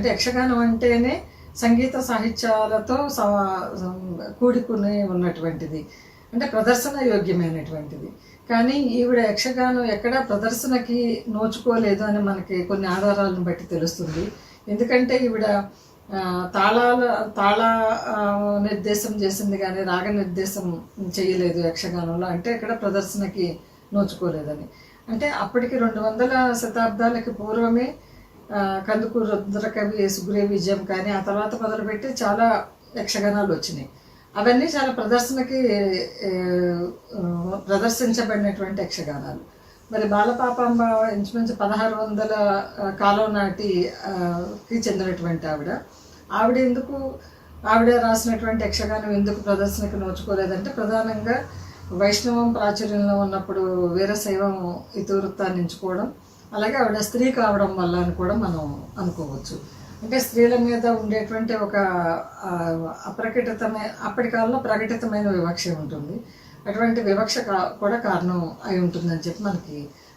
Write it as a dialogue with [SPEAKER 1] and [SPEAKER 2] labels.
[SPEAKER 1] అంటే యక్షగానం అంటేనే సంగీత సాహిత్యాలతో స- కూడుకుని ఉన్నటువంటిది. అంటే ప్రదర్శన యోగ్యమైనటువంటిది. కానీ ఈవిడ యక్షగానం ఎక్కడ ప్రదర్శనకి నోచుకోలేదు అని మనకి కొన్ని ఆధారాలను బట్టి తెలుస్తుంది. ఎందుకంటే ఈవిడ తాళాల తాళ నిర్దేశం చేసింది కానీ రాగ నిర్దేశం చేయలేదు యక్షగానంలో. అంటే ఇక్కడ ప్రదర్శనకి నోచుకోలేదని. అంటే అప్పటికి రెండు వందల శతాబ్దాలకి పూర్వమే కందుకూరు రుద్రకవి సుగ్రీవ విజయం కానీ ఆ తర్వాత మొదలుపెట్టి చాలా యక్షగానాలు వచ్చినాయి. అవన్నీ చాలా ప్రదర్శనకి ప్రదర్శించబడినటువంటి యక్షగానాలు. మరి బాలపాపాంబ ఇంచుమించు పదహారు వందల కాలం నాటికి చెందినటువంటి ఆవిడ. ఆవిడ ఎందుకు ఆవిడ రాసినటువంటి యక్షగానం ఎందుకు ప్రదర్శనకు నోచుకోలేదంటే ప్రధానంగా వైష్ణవం ప్రాచుర్యంలో ఉన్నప్పుడు వీరశైవం ఇతివృత్తాన్ని ఎంచుకోవడం అలాగే ఆవిడ స్త్రీ కావడం వల్ల అని కూడా మనం అనుకోవచ్చు. అంటే స్త్రీల మీద ఉండేటువంటి ఒక అప్రకటితమైన అప్పటి కాలంలో ప్రకటితమైన వివక్ష ఉంటుంది. అటువంటి వివక్ష కా- కూడా కారణం అయి ఉంటుందని చెప్పి మనకి